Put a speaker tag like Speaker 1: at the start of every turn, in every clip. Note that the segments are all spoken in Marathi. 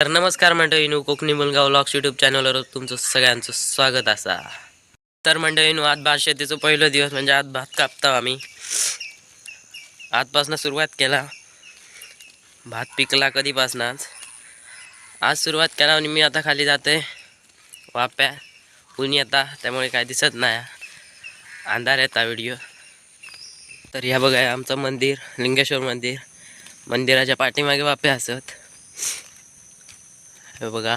Speaker 1: तर नमस्कार मंडळीनो कोकणी मुलगाव व्लॉग्स युट्यूब चॅनलवर तुमचं सगळ्यांचं स्वागत असा. तर मंडळीनो आज भात शेतीचं पहिलं दिवस म्हणजे आज भात कापतो आम्ही. आजपासून सुरुवात केला. भात पिकला कधीपासूनच आज. सुरुवात केला आणि मी आता खाली जाते वाप्या. ऊन येता त्यामुळे काय दिसत नाही. अंधार येता व्हिडिओ तर ह्या बघा आमचं मंदिर लिंगेश्वर मंदिर. मंदिराच्या पाठीमागे वाप्या असत. हे बघा.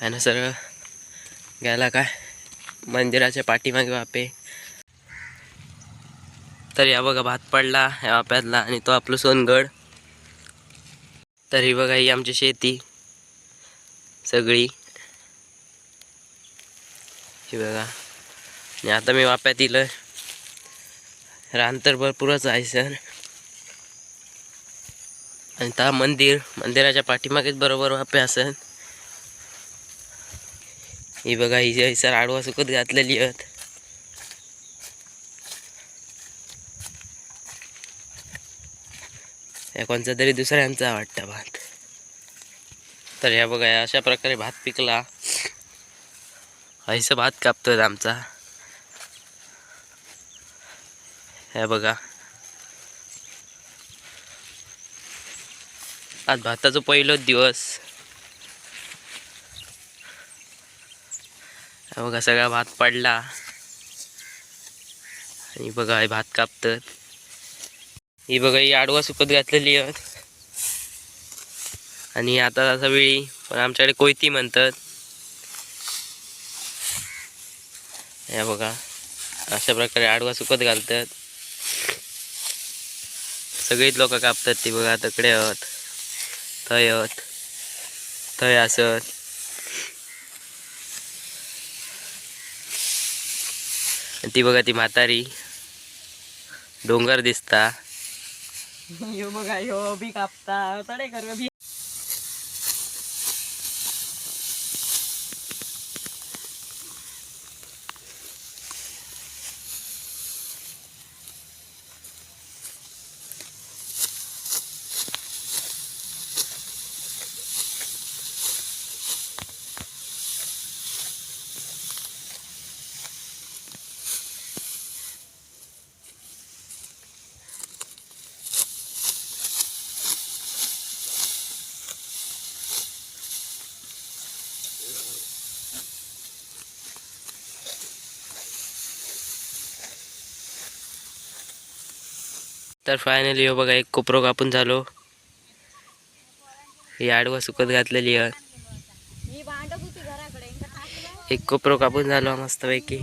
Speaker 1: आणि सरळ घ्यायला काय? मंदिराच्या पाठीमागे वापे तर या बघा भात पडला या वाप्यातला आणि तो आपलं सोनगड. तर ही बघा ही आमची शेती. सगळी. ही बघा. आणि आता मी वाप्यात इलं रान तर भरपूरच आहे सर आणि त्या मंदिर मंदिराच्या पाठीमागेच बरोबर वापे असत ही बघा ही सर आडवा सुकत घातलेली आहेत. कोणचा तरी दुसऱ्यांचा वाटतं भात. तर ह्या बघा अशा प्रकारे भात पिकला. हैस भात कापतोय आमचा. ह्या बघा. आज भाताचा पहिलोच दिवस. बघा सगळा भात पडला. आणि बघा हे भात कापतात. ही बघा ही आडवा सुकत घातलेली आहेत आणि आता असा वेळी पण आमच्याकडे कोयती म्हणतात. या बघा अशा प्रकारे आडवा सुकत घालतात. सगळीच लोक कापतात ती बघा तकडे आहोत थंयत थंय आसत ती बघा ती म्हातारी. डोंगर दिसता.
Speaker 2: यो बघा यो बी कापता. तडे कर
Speaker 1: तर फायनली हो बघा एक कोपरो कापून झालो. ही आडवा सुकत घातलेली आहे. एक कोपरो कापून झालो मस्तपैकी.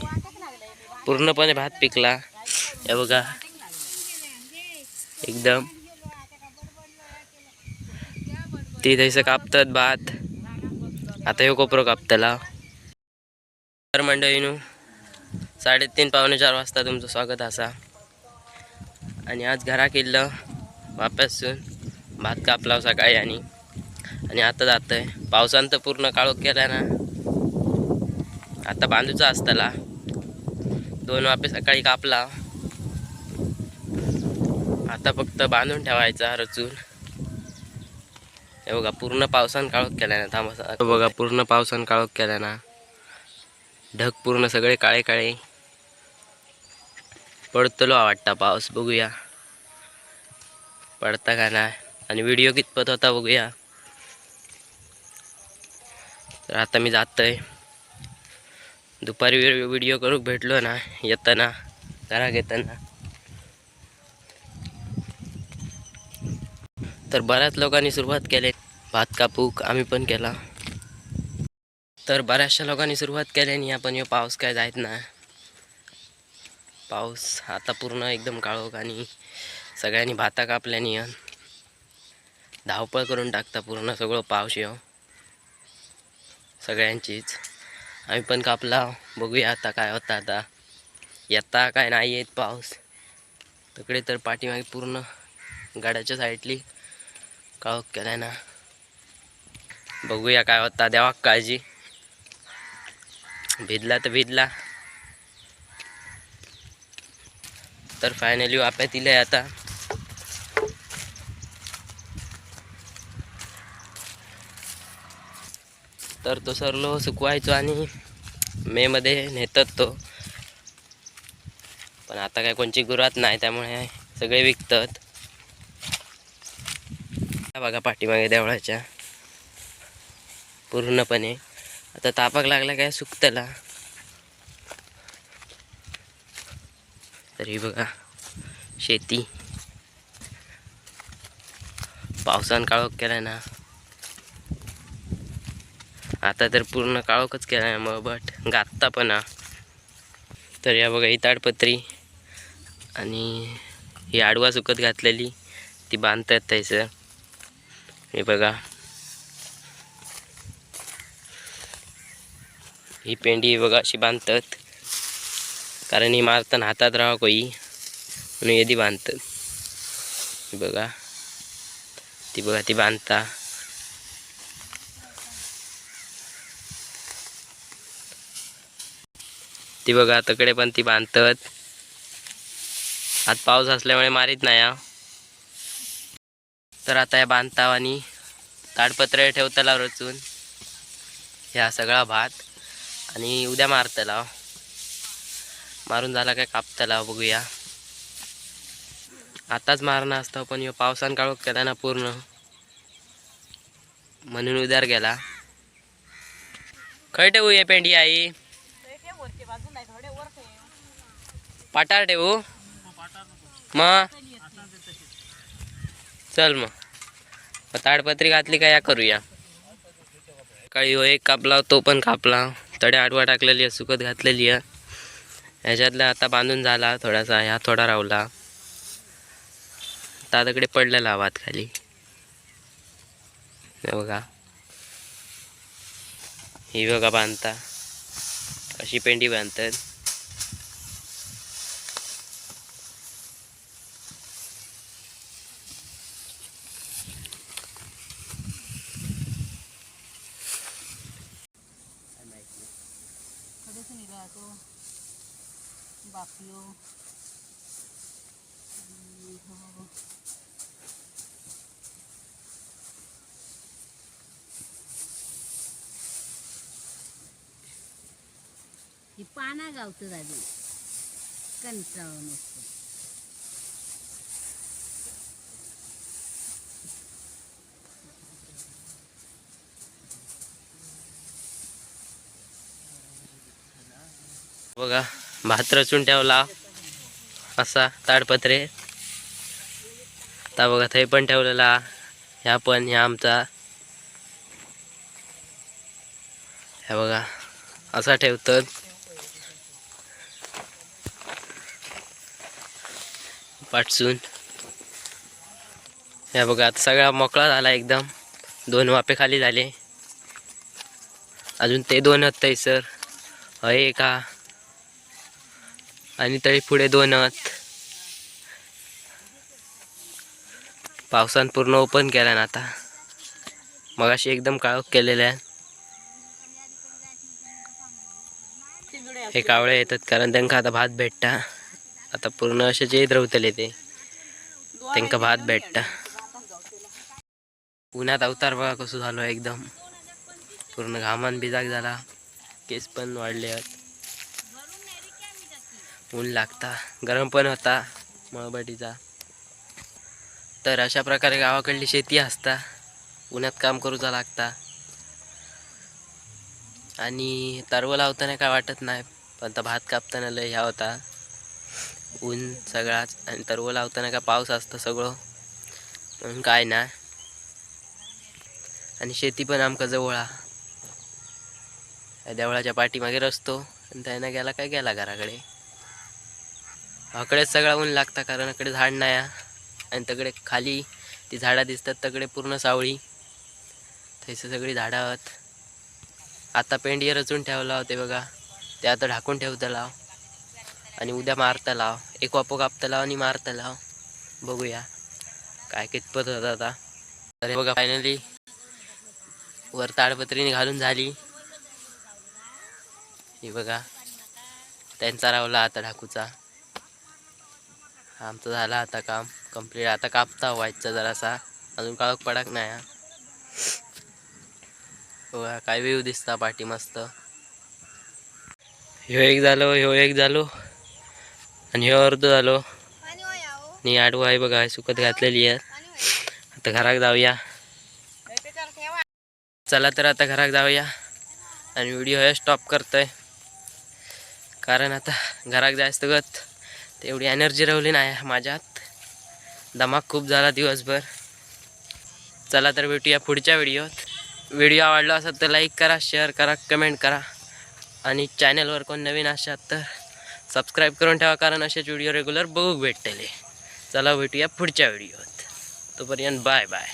Speaker 1: पूर्णपणे भात पिकला. हे बघा. एकदम. ती थंयसं कापतात भात. आता ह्यो कोपरो कापतला. तर मंडळीनू साडेतीन पावणे चार वाजता तुमचं स्वागत असा. आणि आज घरा केलं वापसून भात कापला सकाळी आणि आणि आता जातंय. पावसान तर पूर्ण काळोख केला ना. आता बांधूचा असताला. दोन वापे सकाळी कापला. आता फक्त बांधून ठेवायचा रचून. हे बघा पूर्ण पावसान काळोख केला ना. थांबा बघा पूर्ण पावसान काळोख केला ना. ढग पूर्ण सगळे काळे काळे पडतलो वाटता पाऊस बघूया. पडता का नाही? आणि व्हिडिओ कितपत होता बघूया. तर आता मी जातोय. दुपारी व्हिडिओ करू भेटलो ना येताना घरा घेताना. तर बऱ्याच लोकांनी सुरुवात केली. भात कापूक आम्ही पण केला. तर बऱ्याचशा लोकांनी सुरुवात केल्याने आपण ह्यो पाऊस काय जायत नाही. पाऊस आता पूर्ण एकदम काळोख आणि सगळ्यांनी भाता कापल्याने धावपळ करून टाकता पूर्ण सगळं पाऊस येऊ सगळ्यांचीच. आम्ही पण कापला बघूया आता काय होतं आता. येता काय नाही येत पाऊस. तिकडे तर पाठीमागे पूर्ण गाड्याच्या साईडली काळोख केलाय ना. बघूया काय होता. द्यावा काळजी. भिजला तर भिजला. तर फायनली वाप्यात इले आता. तर तो सरलो सुकवायचो आणि मेमध्ये नेतात तो. पण आता काय कोणची गुरात नाही त्यामुळे सगळे विकतात. बघा पाठीमागे देवळाच्या. पूर्णपणे. आता तापाक लागला काय सुकतला. हे बघा. शेती. पावसान काळोख केलाय ना. आता तर पूर्ण काळोखच केलाय मग बट गात्ता पण हा. तर या बघा ही ताडपत्री आणि ही आडवा सुकत घातलेली ती बांधतात थंयसर हे बघा. ही पेंडी बघा अशी बांधतात. कारण ही मारताना हातात राहा कोई. म्हणून यदी बांधत बघा. ती बघा ती बांधता. ती बघा तकडे पण ती बांधतात. आज पाऊस असल्यामुळे मारीत नाही हा. तर आता या बांधताव आणि ताडपत्र ठेवतला रचून. ह्या सगळा भात. आणि उद्या मारतला मारून झाला काय कापताला बघूया. आताच मारणं असतं पण ह्यो पावसान काळोख केला ना पूर्ण. म्हणून उद्यार गेला. खय ठेवू या पेंडी आई? पाटार ठेवू? मग चल मग ताडपत्री घातली का या करूया. काळी हो एक कापला तो पण कापला. तडे आडवा टाकलेली आहे सुकत घातलेली आहे. ह्याच्यातला आता बांधून झाला थोडासा ह्या थोडा रावला दादाकडे पडलेला आवाज खाली. बघा. ही बघा बांधता. अशी पेंडी बांधतात.
Speaker 3: ही पाना गावतं दादी कंटाळून नसतो.
Speaker 1: बघा भात रचून ठेवला. असा ताडपत्रे. आता बघा थंय पण ठेवलेला. ह्या पण ह्या आमचा. ह्या बघा असा ठेवतात. वाटसून ह्या बघा आता सगळा मोकळा झाला एकदम. दोन वापे खाली झाले. अजून ते दोन आहेत सर. हय का आणि तरी पुढे दोन आहेत. पावसान पूर्ण ओपन केला ना आता. मगाशी एकदम काळोख केलेले आहे हे कावळे येतात कारण त्यांना आता भात भेटता. आता पूर्ण असे जे रवतले ते. त्यांना भात भेटता. उन्हात अवतार बघा कसं झालो एकदम. पूर्ण घामान बिजाक झाला. केस पण वाढले. आहेत ऊन लागता. गरम पण होता मळबटीचा. तर अशा प्रकारे गावाकडली शेती असता. उन्हात काम करूचा लागता. आणि तरव लावताना काय वाटत नाही. पण आता भात कापताना लय ह्या होता. ऊन सगळाच. आणि तरव लावताना का पाऊस असतं सगळं. म्हणून काय ना आणि शेती पण आमका जवळ हा. देवळाच्या पाठीमागे रस्तो. आणि त्यानं गेला काय गेला घराकडे. अकडेच सगळा ऊन लागता कारण अकडे झाड नाही आणि तकडे खाली ती झाडं दिसतात तकडे पूर्ण सावळी. थैसे सगळी झाडं आहेत. आता पेंडी रचून ठेवला होते बघा. ते आता ढाकून ठेवतं लाव आणि उद्या मारता लाव. एक वापो कापता लाव आणि मारता लाव. बघूया. काय कितपत होतं आता. अरे बघा फायनली वर ताडपत्रीने घालून झाली. हे बघा. त्यांचा रावला आता ढाकूचा. आमचं झाला आता काम. कंप्लीट आता कापता हो व्हायचा जरासा. अजून काळोख पडाक नाही हा. बघा काय व्यू दिसता पाठी मस्त. ह्यो एक झालो ह्यो एक झालो. आणि ह्यो अर्ध झालो. आणि आडवं आहे बघा सुकत घातलेली आहे आता घरात जाऊया. चला तर आता घरात जाऊया. आणि व्हिडिओ हे स्टॉप करतोय. कारण आता घरात जायचं गत. तेवढी एनर्जी राहिली नाही माझ्यात. धमाक खूप झाला दिवसभर. चला तर भेटूया पुढच्या व्हिडिओत. व्हिडिओ आवडला असेल तर लाईक करा शेअर करा कमेंट करा. आणि चॅनलवर कोण नवीन असाल तर सबस्क्राईब करून ठेवा कारण असेच व्हिडिओ रेग्युलर बघू भेटतले. चला भेटूया पुढच्या व्हिडिओत तोपर्यंत बाय बाय